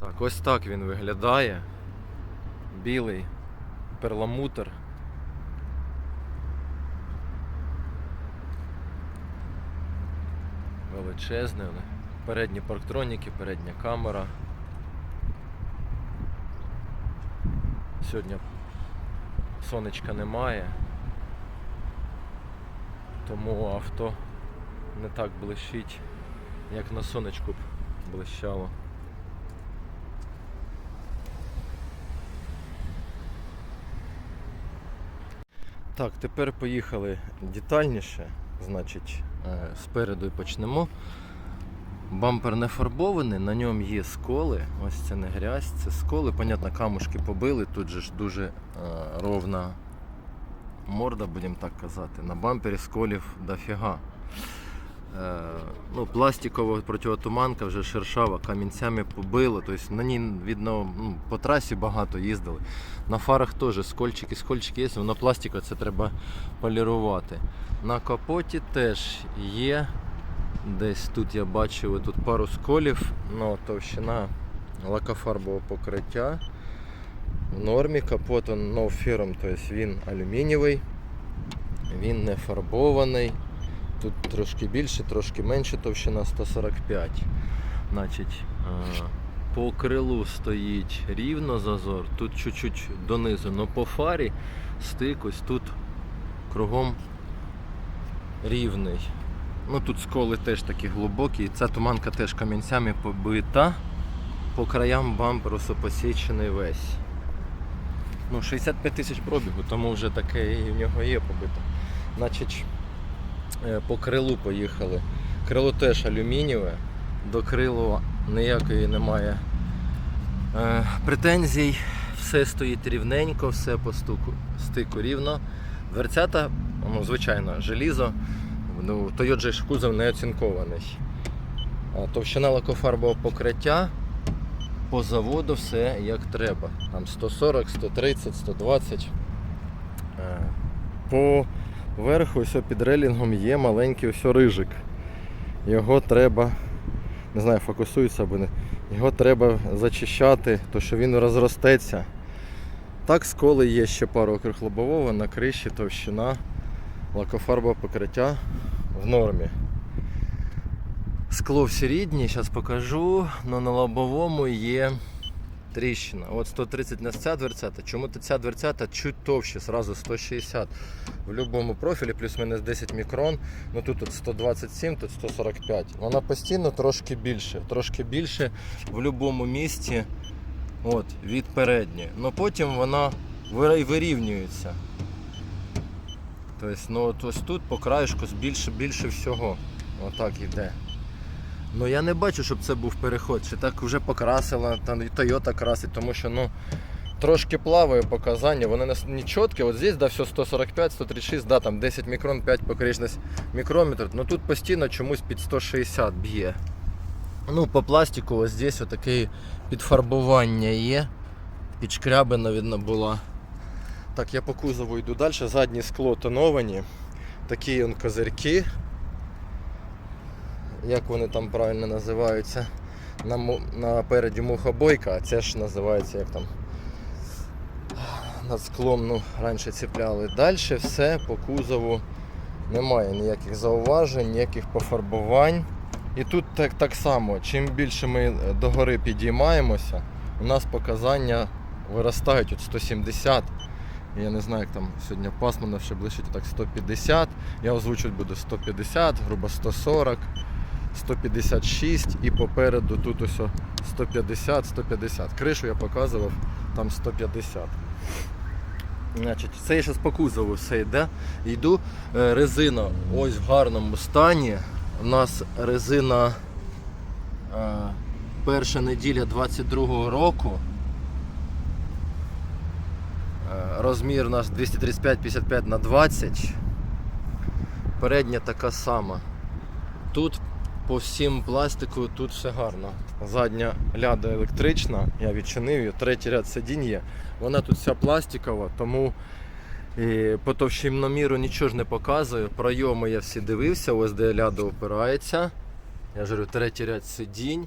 Так, ось так він виглядає. Білий перламутр. Величезний. Передні парктроніки, передня камера. Сьогодні сонечка немає. Тому авто не так блищить, як на сонечку б блищало. Так, тепер поїхали детальніше. Значить, е, спереду і почнемо. Бампер не фарбований, на ньому є сколи. Ось це не грязь, це сколи. Понятно, камушки побили, тут же ж дуже е, ровна морда, будемо так казати. На бампері сколів дофіга. Е, ну, пластикова противотуманка вже шершава, камінцями побило. Тобто на ній видно, ну, по трасі багато їздили. На фарах теж скольчики, скольчики є, воно пластика, це треба полірувати. На капоті теж є. Десь тут я бачив тут пару сколів, ну, товщина лакофарбового покриття. В нормі капот он no firm, тобто він алюмінієвий, він не фарбований. Тут трошки більше, трошки менше товщина 145. Значить, е, по крилу стоїть рівно зазор, тут чуть-чуть донизу, але по фарі стик ось тут кругом рівний. Ну тут сколи теж такі глибокі, ця туманка теж камінцями побита. По краям бамперу посічений весь. Ну, 65 тисяч пробігу, тому вже таке і в нього є побито. Значить, по крилу поїхали. Крило теж алюмінієве, до крилу ніякої немає е, претензій. Все стоїть рівненько, все по стуку, стику рівно. Дверцята, ну, звичайно, желізо. Ну, Toyota кузов не оцінкований. Товщина лакофарбового покриття по заводу все як треба. Там 140, 130, 120. Е, По верху ось під релінгом є маленький ось рижик. Його треба, не знаю, фокусується або не. Його треба зачищати, то що він розростеться. Так, сколи є ще пару округ лобового, на криші товщина лакофарбового покриття в нормі. Скло всі рідні, зараз покажу, але на лобовому є тріщина. От 130 на ця дверцята. Чому то ця дверцята чуть товще, зразу 160 в будь-якому профілі, плюс-мінус 10 мікрон. Ну тут от 127, тут 145. Вона постійно трошки більше. Трошки більше в будь-якому місці от, від передньої. Ну потім вона вирівнюється. Тобто, ну ось тут по краєшку більше, більше всього. Отак йде. Ну я не бачу, щоб це був переход. Чи так вже покрасила, там і Toyota красить, тому що ну трошки плаває показання, вони не, не чіткі. От здесь да, все 145, 136, да, там 10 мікрон, 5 покришність мікрометр. Ну тут постійно чомусь під 160 б'є. Ну, по пластику ось здесь отаке підфарбування є. Підшкрябина видно була. Так, я по кузову йду далі. Заднє скло тоновані. Такі он козирки. Як вони там правильно називаються? На, напереді мухобойка, а це ж називається як там. Над склом ну, раніше ціпляли. Далі все по кузову немає ніяких зауважень, ніяких пофарбувань. І тут так, так само, чим більше ми догори підіймаємося, у нас показання виростають от 170. Я не знаю, як там сьогодні пасмурно ще ближче так 150. Я озвучувати буду 150, грубо 140, 156 і попереду тут ось 150, 150. Кришу я показував, там 150. Значить, це я зараз по кузову все йде. Йду. Е, Резина ось в гарному стані. У нас резина е, перша неділя 22-го року. Е, Розмір у нас 235-55 на 20. Передня така сама. Тут по всім пластику тут все гарно. Задня ляда електрична, я відчинив її, третій ряд сидінь є. Вона тут вся пластикова, тому і по товщиноміру нічого ж не показує. Пройоми я всі дивився, ось де ляда опирається. Я ж говорю, третій ряд сидінь.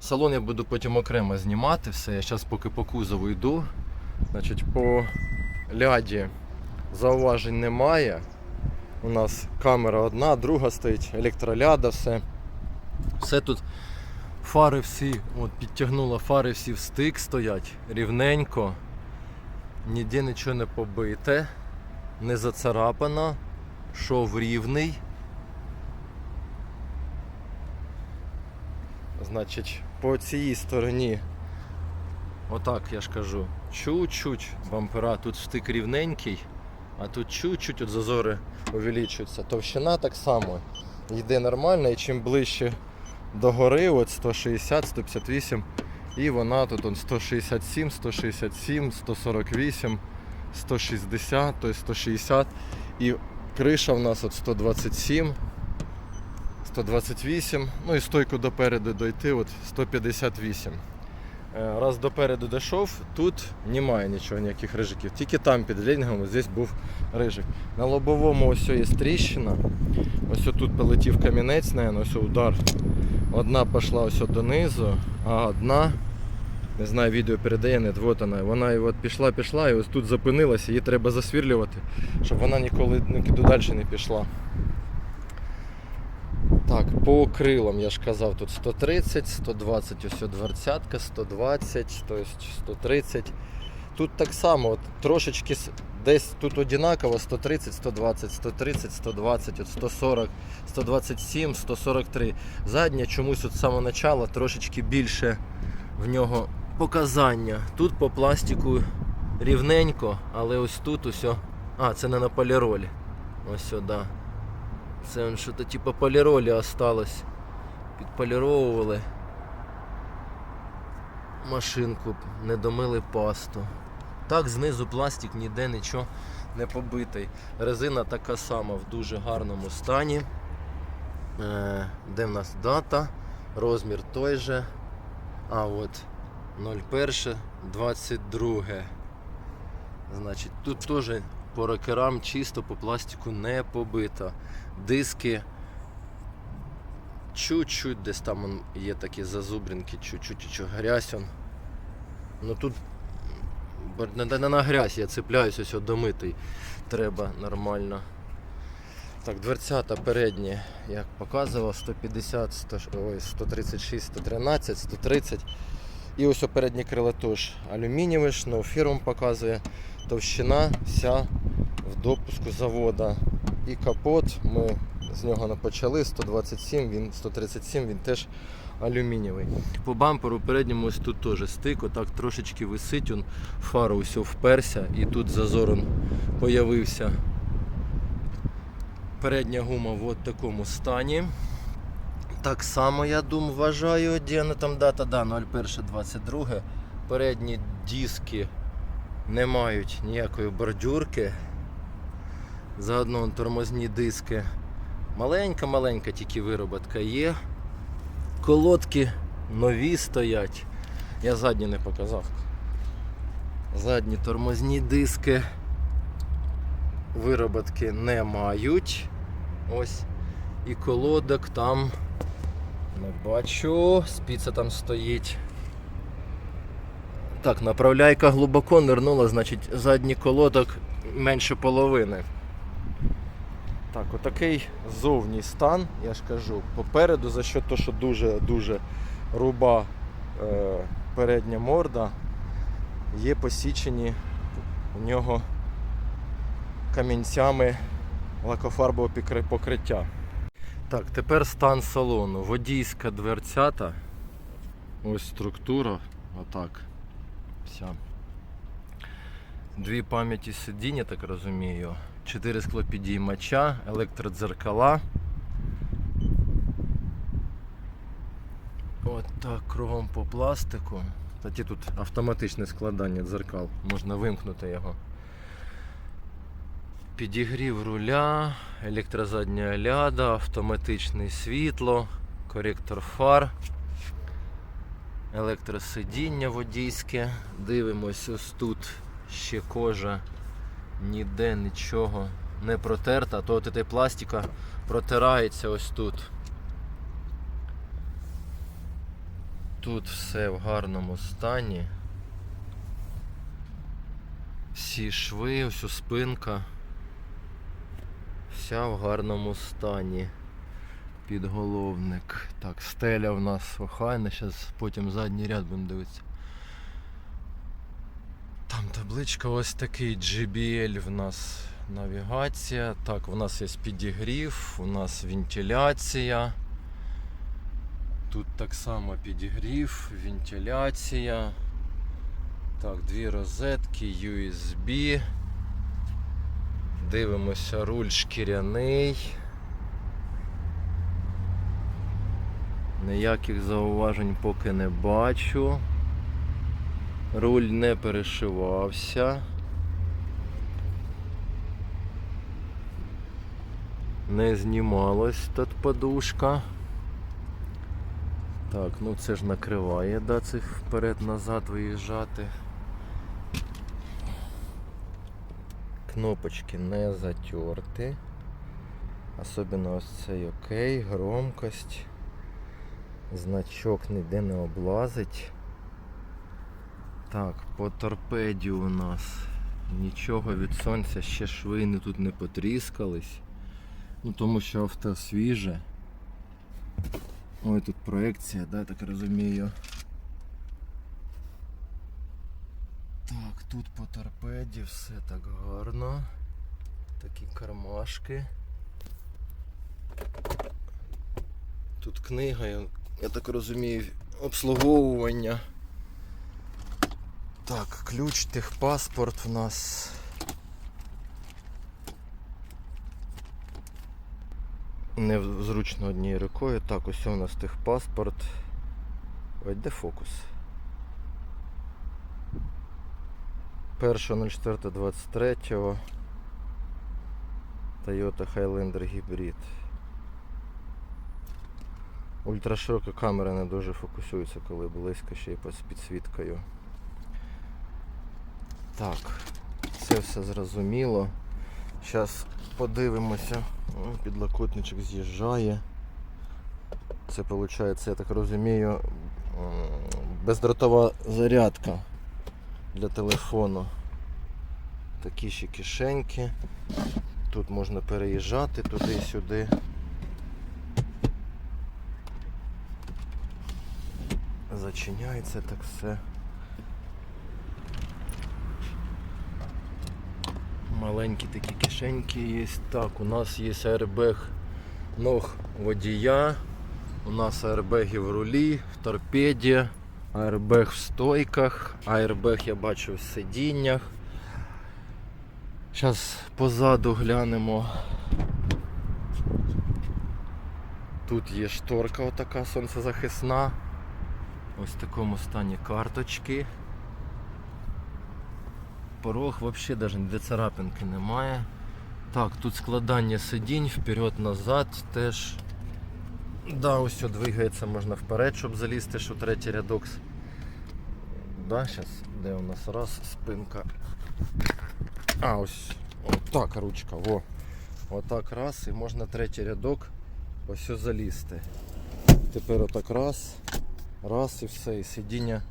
Салон я буду потім окремо знімати все. Я зараз поки по кузову йду. Значить, по ляді зауважень немає. У нас камера одна, друга стоїть, електроляда, все. Все тут фари всі, от підтягнула фари всі в стик стоять, рівненько. Ніде нічого не побите, не зацарапано, шов рівний. Значить, по цій стороні, отак я ж кажу, чуть-чуть бампера, тут стик рівненький, а тут чуть-чуть от зазори увеличуються. Товщина так само йде нормально, і чим ближче до гори, от 160, 158, і вона тут он 167, 167, 148, 160, то есть 160. І криша в нас от 127, 128, ну і стойку допереду дойти, от 158. Е, Раз допереду дійшов, тут немає нічого, ніяких рижиків. Тільки там під ось здесь був рижик. На лобовому ось є тріщина. Ось тут полетів камінець, наверное, ось удар. Одна пішла ось донизу, а одна, не знаю, відео передає, не вот вона. Вона і от пішла, пішла, і ось тут зупинилася, її треба засвірлювати, щоб вона ніколи нікуди далі не пішла. Так, по крилам я ж казав, тут 130, 120, ось дверцятка, 120, то есть 130. Тут так само, от, трошечки десь тут одинаково 130, 120, 130, 120, от 140, 127, 143. Задня чомусь от з самого начала трошечки більше в нього показання. Тут по пластику рівненько, але ось тут усе. А, це не на поліролі. Ось сюди. Це он що-то типу поліролі осталось. Підполіровували. Машинку, не домили пасту. Так, знизу пластик ніде нічого не побитий. Резина така сама в дуже гарному стані. Е, де в нас дата? Розмір той же. А от 01, 22. Значить, тут теж по рокерам чисто по пластику не побито. Диски чуть-чуть десь там є такі зазубринки, чуть-чуть грязь. Он. Ну тут не, на грязь, я цепляюсь ось домитий. Треба нормально. Так, дверцята передні, як показував, 150, 100, ой, 136, 113, 130. І ось переднє крило теж алюмінієве, но фірм показує. Товщина вся в допуску завода. І капот ми з нього почали, 127, він 137, він теж алюмінієвий. По бамперу передньому ось тут теж стик, отак трошечки висить, он фара усе вперся і тут зазор он появився. Передня гума в от такому стані. Так само, я думаю, вважаю, де вона там дата, да, 01.22. Передні диски не мають ніякої бордюрки. Заодно тормозні диски. Маленька-маленька тільки вироботка є. Колодки нові стоять. Я задні не показав. Задні тормозні диски вироботки не мають. Ось. І колодок там не бачу. Спіца там стоїть. Так, направляйка глибоко нирнула, значить задній колодок менше половини. Так, отакий зовній стан, я ж кажу, попереду за що то, що дуже-дуже руба е, передня морда, є посічені у нього камінцями лакофарбового покриття. Так, тепер стан салону. Водійська дверцята. Ось структура. Отак. Вся. Дві пам'яті сидіння, так розумію. Чотири склопідіймача, електродзеркала. От так, кругом по пластику. Кстати, тут автоматичне складання дзеркал. Можна вимкнути його. Підігрів руля, електрозадня ляда, автоматичне світло, коректор фар, електросидіння водійське. Дивимось, ось тут ще кожа, ніде нічого не протерта, то от эта пластика протирається ось тут. Тут все в гарному стані. Всі шви, ось спинка. Вся в гарному стані. Підголовник. Так, стеля в нас охайна, зараз потім задній ряд будемо дивитися. Табличка ось такий JBL в нас навігація. Так, у нас є підігрів, у нас вентиляція. Тут так само підігрів, вентиляція. Так, дві розетки, USB. Дивимося, руль шкіряний. Ніяких зауважень поки не бачу. Руль не перешивався. Не знімалась тут подушка. Так, ну це ж накриває, да, цих вперед-назад виїжджати. Кнопочки не затерті. Особливо ось цей окей, громкость. Значок ніде не облазить. Так, по торпеді у нас нічого від сонця ще швини тут не потріскались. Ну тому що авто свіже. Ой, тут проекція, да, так розумію. Так, тут по торпеді все так гарно. Такі кармашки. Тут книга, я, так розумію, обслуговування. Так, ключ, техпаспорт у нас. Незручно однією рукою. Так, ось у нас техпаспорт. Ой, де фокус? 1.04.23 Toyota Highlander Hybrid. Ультраширока камера не дуже фокусується, коли близько ще й з підсвіткою. Так, це все зрозуміло. Зараз подивимося. Підлокотничок з'їжджає. Це виходить, я так розумію, бездротова зарядка для телефону. Такі ще кишеньки. Тут можна переїжджати туди-сюди. Зачиняється так все. Маленькі такі кишеньки є. Так, у нас є аербег ног водія. У нас аербеги в рулі, в торпеді, аербег в стойках, аербег я бачу в сидіннях. Зараз позаду глянемо. Тут є шторка отака сонцезахисна. Ось в такому стані карточки. Порог взагалі навіть ніде царапинки немає. Так, тут складання сидінь вперед-назад теж. Да, ось все двигається, можна вперед, щоб залізти, що третій рядок. Да, зараз, де у нас раз, спинка. А, ось отак ручка, во. Отак раз і можна третій рядок ось сюди залізти. Тепер отак раз, раз і все, і сидіння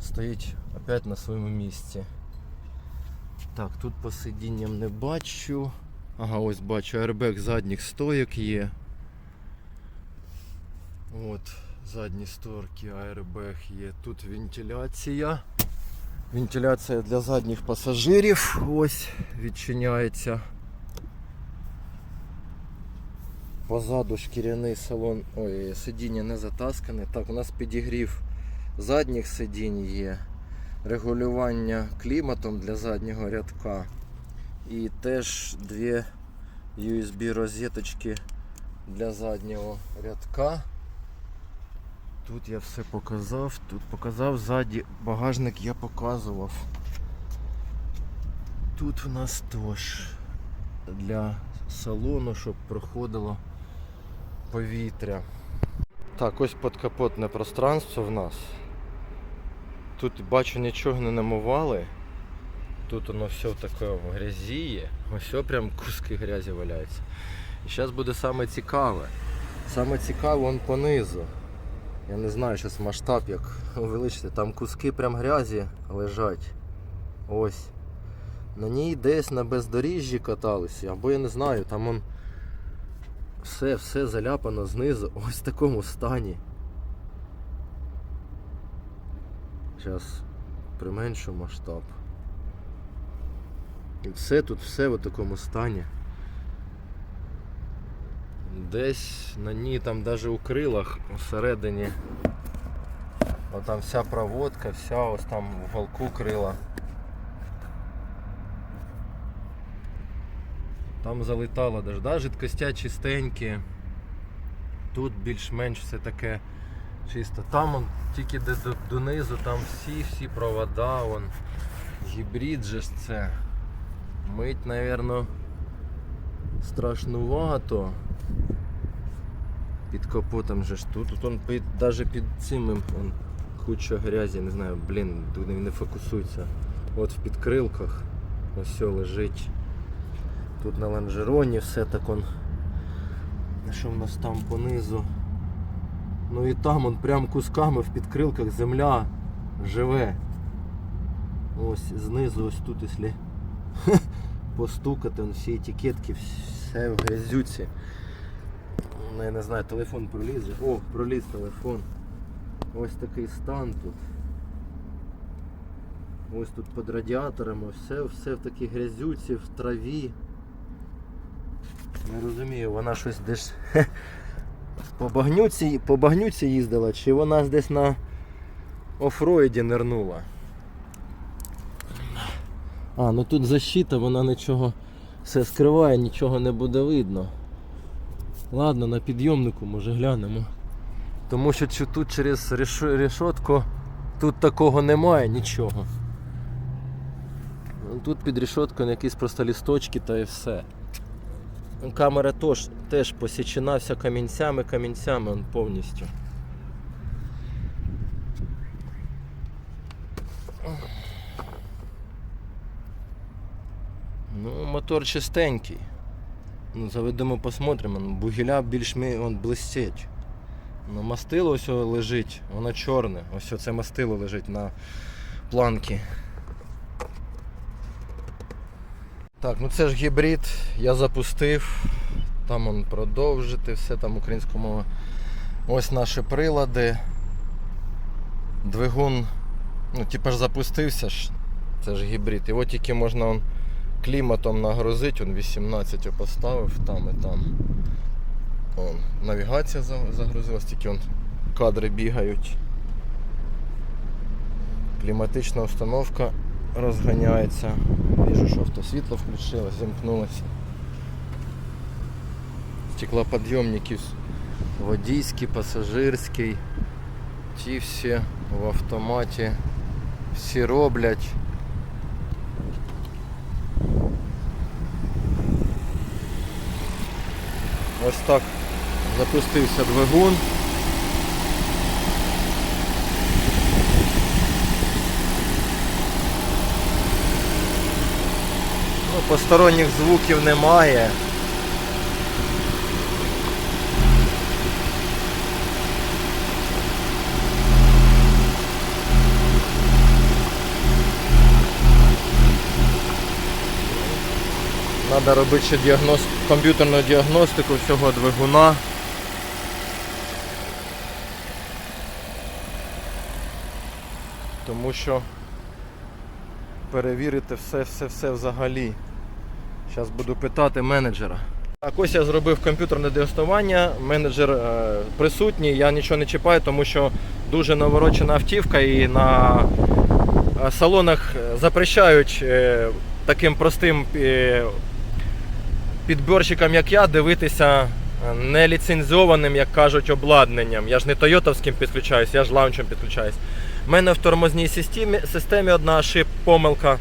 стоїть опять на своєму місці. Так, тут по сидінням не бачу. Ага, ось бачу, аербек задніх стоїк є. От, задні створки, аербег є. Тут вентиляція. Вентиляція для задніх пасажирів. Ось відчиняється. Позаду шкіряний салон, ой, сидіння не затаскане. Так, у нас підігрів задніх сидінь є. Регулювання кліматом для заднього рядка. І теж дві USB розеточки для заднього рядка. Тут я все показав, тут показав, ззаді багажник я показував. Тут в нас теж для салону, щоб проходило повітря. Так, ось подкапотне пространство в нас. Тут бачу нічого не намивали. Тут воно все таке в грязі є. Ось прям куски грязі валяються. І зараз буде саме цікаве. Саме цікаве он понизу. Я не знаю зараз масштаб як увеличити. Там куски прям грязі лежать. Ось. На ній десь на бездоріжжі каталися, або я не знаю, там он все, все заляпано знизу, ось в такому стані. Зараз применшу масштаб. І все тут все в такому стані. Десь на ній там навіть у крилах всередині. Отам вся проводка, вся ось там в голку крила. Там залетало даже, да, жидкостя чистенькі. Тут більш-менш все таке чисто. Там он тільки де до, донизу, там всі-всі провода, вон. Гібрид же ж це. Мить, напевно, страшнувато. Під капотом же ж тут. Тут он під, даже під цим он, куча грязі, не знаю, блін, тут не фокусується. От в підкрилках ось все лежить. Тут на лонжероні все так он. Що в нас там понизу? Ну і там он прям кусками в підкрилках земля живе. Ось знизу, ось тут, якщо постукати, он всі етикетки, все в грязюці. Ну, я не знаю, телефон пролізе. О, проліз телефон. Ось такий стан тут. Ось тут під радіаторами, все, все в такій грязюці, в траві. Не розумію, вона щось десь по багнюці, по багнюці їздила, чи вона десь на офроїді нирнула. А, ну тут защита, вона нічого все скриває, нічого не буде видно. Ладно, на підйомнику може глянемо. Тому що тут через решетку тут такого немає нічого. Тут під решеткою якісь просто лісточки та і все. Камера теж, теж посічена вся камінцями, камінцями повністю. Ну, мотор чистенький. Ну, заведемо, посмотримо. Ну, Бугіля більш он блистять. Ну, мастило ось лежить, воно чорне. Ось це мастило лежить на планці. Так, ну це ж гібрид, я запустив, там он продовжити, все там українська мова. Ось наші прилади. Двигун, ну типа ж запустився ж, це ж гібрид. Його тільки можна он, кліматом нагрузити, он 18 поставив там і там. Он, навігація за- загрузилась, тільки он кадри бігають. Кліматична установка розганяється. Вижу, що автосвітло включилось, замкнулося. Стеклоподйомники водійський, пасажирський. Ті всі в автоматі. Всі роблять. Ось так запустився двигун. Посторонніх звуків немає. Треба робити ще діагноз... комп'ютерну діагностику всього двигуна. Тому що перевірити все-все-все взагалі. Зараз буду питати менеджера. Ось я зробив комп'ютерне діагностування. Менеджер е, присутній, я нічого не чіпаю, тому що дуже наворочена автівка і на е, салонах запрещають е, таким простим підборщикам, як я, дивитися неліцензованим, як кажуть, обладнанням. Я ж не тойотовським підключаюсь, я ж лаунчем підключаюсь. У мене в тормозній системі, одна помилка.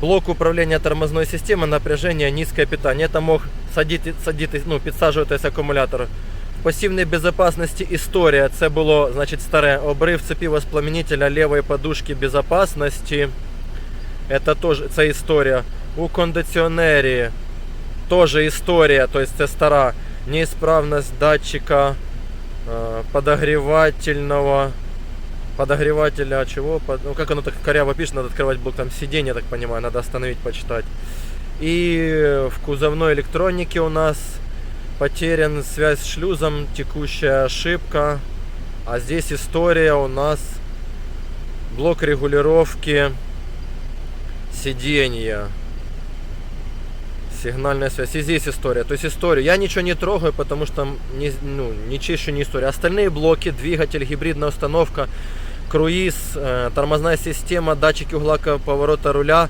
Блок управління тормозної системи, напряження, низьке питання. Это мог садити, садити, ну, підсаджуватись акумулятор. В пасивній безопасності історія. Це було, значить, старе обрив цепі воспламенителя лівої подушки безопасності. Это теж це історія. У кондиціонері теж історія, тобто це стара. Неісправність датчика э, подогревательного подогревателя чего? Под- ну как оно так коряво пишет, надо открывать блок там сиденья, так понимаю, надо остановить, почитать. И в кузовной электронике у нас потерян связь с шлюзом, текущая ошибка. А здесь история у нас блок регулировки сиденья. Сигнальная связь. И здесь история. То есть историю. Я ничего не трогаю, потому что не, ну, не чищу не история. Остальные блоки, двигатель, гибридная установка, круиз, э, тормозная система, датчики угла поворота руля,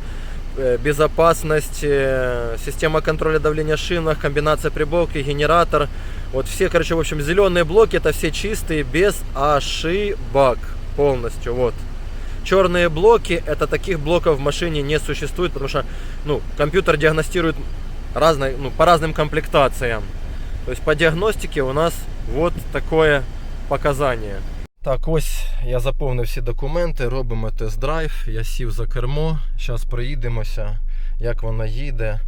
э, безопасность, э, система контроля давления шинах, комбинация приборки, генератор. Вот все, короче, в общем, зеленые блоки это все чистые, без ошибок полностью. Вот. Черные блоки, это таких блоков в машине не существует, потому что ну, компьютер диагностирует разные, ну, по разным комплектациям. То есть по диагностике у нас вот такое показання. Так, ось я заповнив всі документи, робимо тест-драйв, я сів за кермо, зараз проїдемося, як вона їде.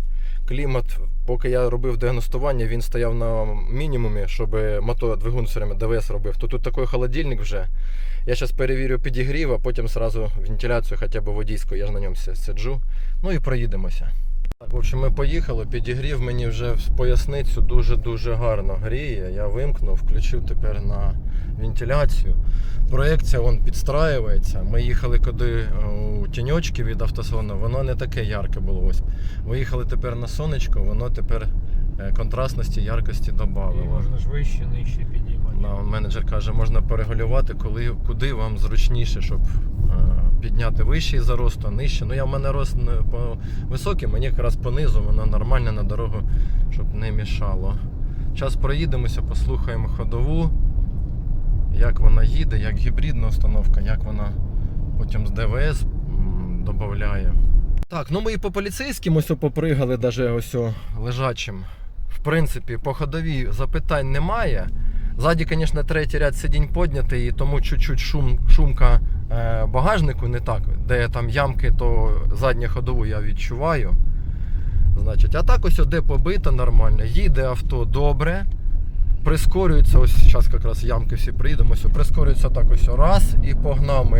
Клімат, поки я робив діагностування, він стояв на мінімумі, щоб мотор двигун все время ДВС робив. То тут такий холодильник вже. Я зараз перевірю підігрів, а потім сразу вентиляцію хоча б водійську, я ж на ньому си- сиджу. Ну і проїдемося. Так, в общем, ми поїхали, підігрів мені вже в поясницю дуже-дуже гарно гріє. Я вимкнув, включив тепер на вентиляцію. Проекція вон підстраюється. Ми їхали куди е, у тіньочки від автосалону, воно не таке ярке було. Ось. Виїхали тепер на сонечко, воно тепер контрастності, яркості І можна ж вище, нижче підіймати. Да, менеджер каже, можна перегулювати, коли, куди вам зручніше, щоб е, підняти вищий за росту, нижче. Ну я в мене рост не по високий, мені якраз понизу, воно нормально на дорогу, щоб не мішало. Зараз проїдемося, послухаємо ходову, як вона їде, як гібридна установка, як вона потім з ДВС додає. Так, ну ми і по поліцейським ось попригали, даже ось лежачим. В принципі, по ходовій запитань немає. Ззаді, звісно, третій ряд сидінь піднятий, і тому чуть-чуть шум, шумка е, багажнику не так. Де там ямки, то задню ходову я відчуваю. Значить, а так ось де побито нормально. Їде авто добре. Прискорюється, ось зараз якраз ямки всі приїдемо, ось прискорюється так ось раз і погнав.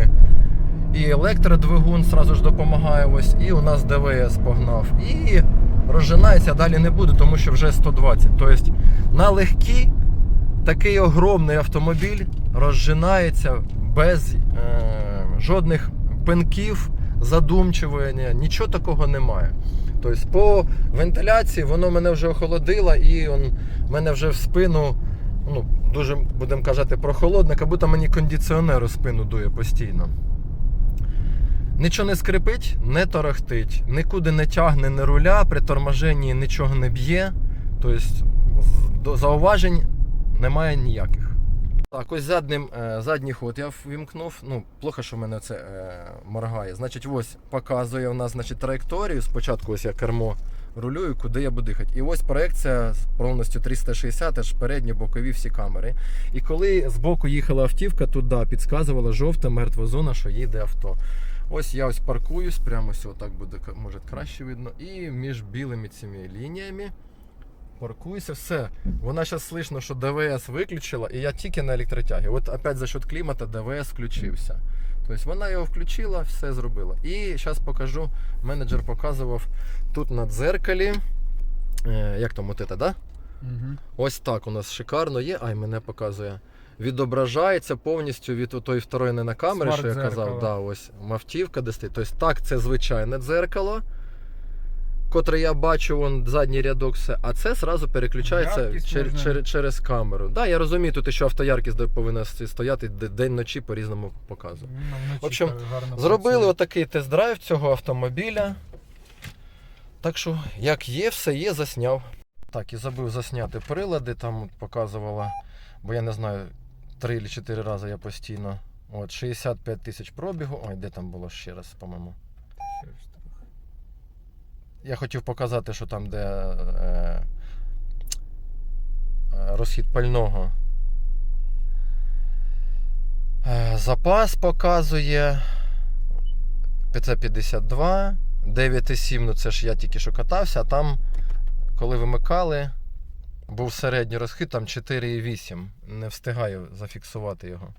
І електродвигун сразу ж допомагає ось, і у нас ДВС погнав. І розжинається далі не буде, тому що вже 120. Тобто на легкі такий огромний автомобіль розжинається без е, жодних пинків, задумчування, нічого такого немає. Тобто по вентиляції воно мене вже охолодило і он, мене вже в спину, ну, дуже будемо казати, прохолодно, як будто мені кондиціонер у спину дує постійно. Нічого не скрипить, не торохтить, нікуди не тягне не руля, при торможенні нічого не б'є. Тобто зауважень немає ніяких. Так, ось задним, е, задній ход я вімкнув. Ну, плохо, що в мене це е, моргає. Значить, ось показує у нас значить, траєкторію. Спочатку ось я кермо рулюю, куди я буду їхати. І ось проекція з повністю 360, аж передні, бокові всі камери. І коли з боку їхала автівка, туди підказувала жовта мертва зона, що їде авто. Ось я ось паркуюсь, прямо ось так буде, може краще видно. І між білими цими лініями паркуюся, все. Вона зараз слышно, що ДВС виключила, і я тільки на електротягі. От опять за счет клімата ДВС включився. Тобто вона його включила, все зробила. І зараз покажу, менеджер показував тут на дзеркалі. Е, як там от це, да? Угу. Ось так у нас шикарно є. Ай, мене показує. Відображається повністю від тої второї не на камері, що я казав. Да, ось мавтівка де стоїть. Тобто так, це звичайне дзеркало, котре я бачу, вон задній рядок все, а це зразу переключається чер, чер- через камеру. Да, я розумію, тут ще автояркість повинна стояти день-ночі по-різному показує. Ну, В общем, Зробили отакий тест-драйв цього автомобіля. Так що, як є, все є, засняв. Так, і забув засняти прилади, там показувала, бо я не знаю, 3 чи 4 рази я постійно. От, 65 тисяч пробігу. Ой, де там було ще раз, по-моєму. Я хотів показати, що там, де е, е, розхід пального. Е, запас показує 552, 9,7, ну це ж я тільки що катався, а там, коли вимикали, Був середній розхід, там 4,8. Не встигаю зафіксувати його.